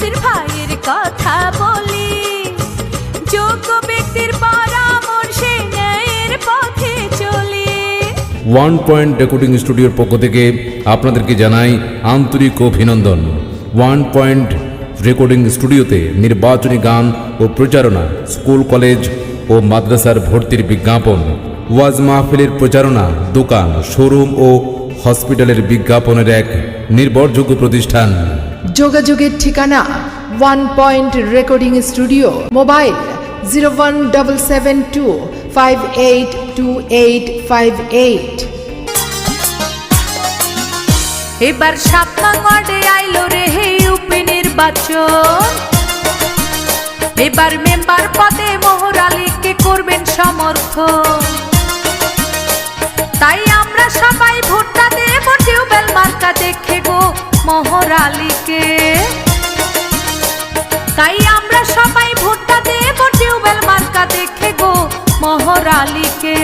ভাইয়ের কথা বলি। যোগ্য ব্যক্তির পরামর্শে ন্যায়ের পথে চলি। ওয়ান পয়েন্ট রেকর্ডিং স্টুডিওর পক্ষ থেকে আপনাদেরকে জানাই আন্তরিক অভিনন্দন। ওয়ান পয়েন্ট রেকর্ডিং স্টুডিওতে নির্বাচনী গান ও প্রচারণা, স্কুল, কলেজ ও মাদ্রাসার ভর্তির বিজ্ঞাপন, ওয়াজ মাহফিলের প্রচারণা, দোকান, শোরুম ও হসপিটালের বিজ্ঞাপনের এক নির্ভরযোগ্য প্রতিষ্ঠান। যোগাযোগের ঠিকানা one point recording studio mobile zero one double seven two five eight two eight five eight এবার সাতমাং ওয়ার্ডে আইলো রে হে ইউপি নির্বাচন। এবার মেম্বার পদে মোহর আলীকে করবেন সমর্থন। তাই আমরা সবাই ভোটটা গো মোহর আলীকে তাই আমরা সবাই ভোটটা দেব টিউবেল মার্কা দেখে গো মোহর আলীকে